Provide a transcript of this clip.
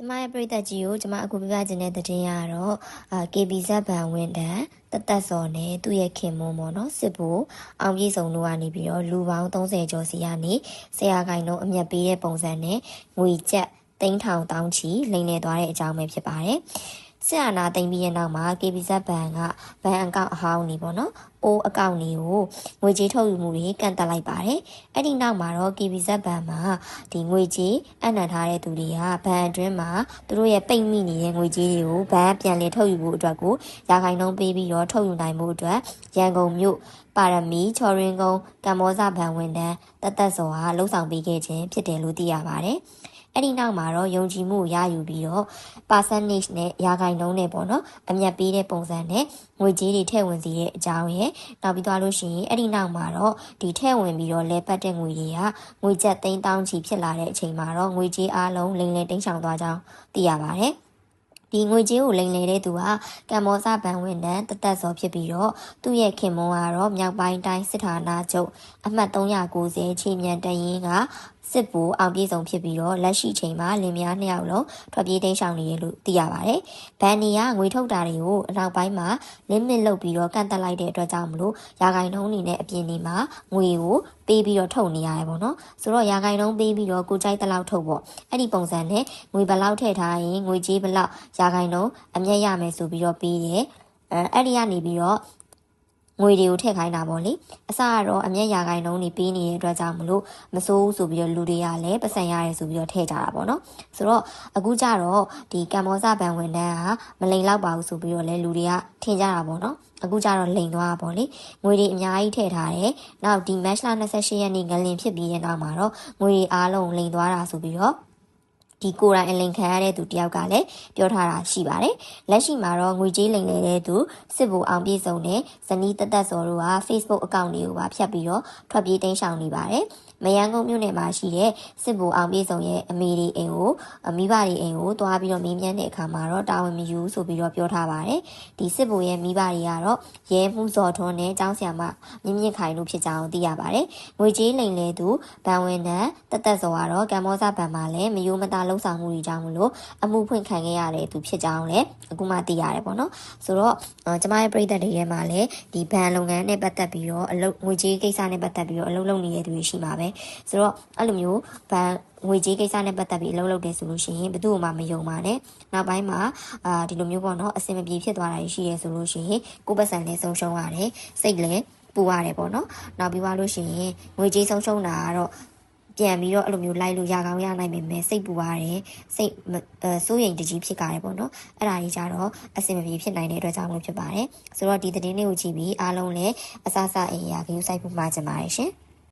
ကျမရဲ့ပရိသတ်ကြီးကိုကျမအခုပြပြခြင်းတဲ့သတင်းရတော့အာ KBZ ဘန်ဝန်တန်တသက်စော်နဲ့သူ့ရဲ့ခင်မွန်းပေါ့နော်စစ်ဘူအောင်ပြေဆုံးတို့ကနေပြီးတော့လူပေါင်း30ကျော်စီကနေဆရာခိုင်တို့အမျက်ပေးတဲ့ပုံစံနဲ့ငွေကျပ်သိန်းထောင်တောင်းချီလိမ်နေသွားတဲ့အကြောင်းပဲဖြစ်ပါတယ် ဆရာနာသိမ့်ပြီးရဲ့နောက်မှာ KBZ ဘန်ကဘန်အကောင့်အဟောင်းနေပေါ့နော်။အိုးအကောင့်တွေကိုငွေကြေးထုတ်ယူမှုတွေကန့်တက်လိုက်ပါတယ်။အဲ့ဒီနောက်မှာတော့ KBZ ဘန်မှာဒီငွေကြေးအနှံထားတဲ့သူတွေကဘန်အတွင်းမှာသူတို့ရဲ့ပိတ်မိနေတဲ့ငွေကြေးတွေကိုဘန်ပြန်လည်ထုတ်ယူဖို့အတွက်ကိုရာခိုင်နှုန်းပေးပြီးတော့ထုတ်ယူနိုင်မှုအတွက်ရန်ကုန်မြို့ပါရမီချော်ရင်ကုန်းကမ္ဘောဇဘန်ဝန်တန်းတသက်စောဟာလှုပ်ဆောင်ပေးခဲ့ခြင်းဖြစ်တယ်လို့သိရပါတယ်။ အဲ့ဒီနောက်မှာတော့ယုံကြည်မှုကိုရယူပြီးတော့ percentage နဲ့ရာခိုင်နှုန်းနဲ့ပေါ့နော်အမျက်ပေးတဲ့ပုံစံနဲ့ငွေကြေးတွေထည့်ဝင်စီတဲ့အကြောင်းရယ်နောက်ပြီးသွားလို့ရှိရင်အဲ့ဒီနောက်မှာတော့ဒီထည့်ဝင်ပြီးတော့လဲပတ်တဲ့ငွေတွေကငွေကျပ်သိန်းတောင်းချီဖြစ်လာတဲ့အချိန်မှာတော့ငွေကြေးအားလုံးလိမ်လည်တင်းချောင်သွားကြောင်းသိရပါတယ်ဒီငွေကြေးကိုလိမ်လည်တဲ့သူဟာကမ္ဘောဇဘန်ဝန်တန်းတသက်စောဖြစ်ပြီးတော့သူ့ရဲ့ခင်မွန်းကတော့မြောက်ပိုင်းတိုင်းစစ်ဌာနချုပ်အမှတ်390ချိန်မြန်တရင်က စစ်ဘူအောင်ပြေဆုံးဖြစ်ပြီးတော့လက်ရှိချိန်မှာလင်မယားနှစ်ယောက်လုံးထွက်ပြေးတိမ်းရှောင်နေရလို့သိရပါတယ်။ဘန်နီကငွေထုတ်တာတွေကိုအနောက်ပိုင်းမှာ limit လုပ်ပြီးတော့ကန့်တက်လိုက်တဲ့အတွက်ကြောင့်မလို့ရာဂိုင်နှုန်းနေနဲ့အပြင်ဒီမှာငွေကိုပေးပြီးတော့ထုတ်နေရတယ်ပေါ့နော်။ဆိုတော့ရာဂိုင်နှုန်းပေးပြီးတော့ကိုကြိုက်တဲ့လောက်ထုတ်ပေါ့။အဲ့ဒီပုံစံနဲ့ငွေဘလောက်ထည့်ထားရင်ငွေကြေးဘလောက်ရာဂိုင်နှုန်းအမျက်ရမယ်ဆိုပြီးတော့ပေးတယ်။အဲအဲ့ဒီကနေပြီးတော့ ငွေတွေကိုထည့်ခိုင်းတာပေါ့လေအစကတော့အမျက်ရာခိုင်နှုန်းတွေပေးနေတဲ့အတွက်ကြောင့်မလို့မစိုးဘူးဆိုပြီးတော့လူတွေကလည်းပတ်စံရတယ်ဆိုပြီးတော့ထည့်ကြတာပေါ့နော်ဆိုတော့အခုကျတော့ဒီကမ္ဘောဇဘန်ဝန်တန်းကမလိန်လောက်ပါဘူးဆိုပြီးတော့လည်းလူတွေကထင်ကြတာပေါ့နော်အခုကျတော့လိန်သွားတာပေါ့လေငွေတွေအများကြီးထည့်ထားတယ်နောက်ဒီ match လ28ရက်နေ့ငလင်ဖြစ်ပြီးတဲ့နောက်မှာတော့ငွေတွေအားလုံးလိန်သွားတာဆိုပြီးတော့ ဒီကိုယ်တိုင်အလိန်ခံရတဲ့သူတယောက်ကလည်းပြောထားတာရှိပါတယ်။လက်ရှိမှာတော့ငွေကြေးလိမ်နေတဲ့သူစစ်ဘူအောင်ပြေဆုံးတဲ့ဇနီးတသက်စော်တို့က Facebook အကောင့်တွေကိုပါဖြတ်ပြီးတော့ထွက်ပြေးတိမ်းရှောင်နေပါတယ်။ မယန်းကုန်းမြို့နယ်မှာရှိတဲ့စစ်ဘူအောင်ပြေဆုံးရဲ့အမေတွေအိမ်ကိုမိဘတွေအိမ်ကိုတွားပြီးတော့မေးမြန်းတဲ့အခါမှာတော့တာဝန်မယူဆိုပြီးတော့ပြောထားပါတယ်။ဒီစစ်ဘူရဲ့မိဘတွေကတော့ရဲမှုစော်ထွန်းနဲ့ចောင်းဆရာမမြင့်မြင့်ခိုင်တို့ဖြစ်ကြောင်းသိရပါတယ်။ငွေကြေးလိမ်လေသူဗန်ဝင်တန်တသက်စော်ကတော့ကမ္ဘောဇဘန်မှာလည်းမယိုးမသားလှုပ်ဆောင်မှုတွေကြောင့်မလို့အမှုဖွင့်ခံခဲ့ရတဲ့သူဖြစ်ကြောင်းလည်းအခုမှသိရတယ်ပေါ့နော်ဆိုတော့ကျမရဲ့ပြည်သက်တွေထဲမှာလည်းဒီဘဏ်လုပ်ငန်းနဲ့ပတ်သက်ပြီးတော့အလုပ်ငွေကြေးကိစ္စနဲ့ပတ်သက်ပြီးတော့အလုပ်လုပ်နေတဲ့သူတွေရှိမှာပဲဆိုတော့အဲ့လိုမျိုးဘဏ်ငွေကြေးကိစ္စနဲ့ပတ်သက်ပြီးအလုပ်လုပ်တယ်ဆိုလို့ရှိရင်ဘယ်သူ့မှမယုံပါနဲ့နောက်ပိုင်းမှာအာဒီလိုမျိုးပေါ့နော်အဆင်မပြေဖြစ်သွားတာရှိရဲဆိုလို့ရှိရင်ကိုယ်ပတ်စံလည်းဆုံးရှုံးရတယ်စိတ်လည်းပူရတယ်ပေါ့နော်နောက်ပြီးသွားလို့ရှိရင်ငွေကြေးဆုံးရှုံးတာကတော့ပြန်ပြီးတော့အဲ့လိုမျိုးလိုက်လို့ရကောင်းရနိုင်ပေမဲ့စိတ်ပူရတယ်စိတ်အဲစိုးရိမ်တကြီးဖြစ်ကြတယ်ပေါ့နော်အဲ့ဒါကြီးကြတော့အဆင်မပြေဖြစ်နိုင်တဲ့အတွက်ကြောင့်လို့ဖြစ်ပါတယ်ဆိုတော့ဒီသတင်းလေးကိုကြည့်ပြီးအားလုံးလည်းအစအစအရာဂရုစိုက်ဖို့မှာကြပါတယ်ရှင်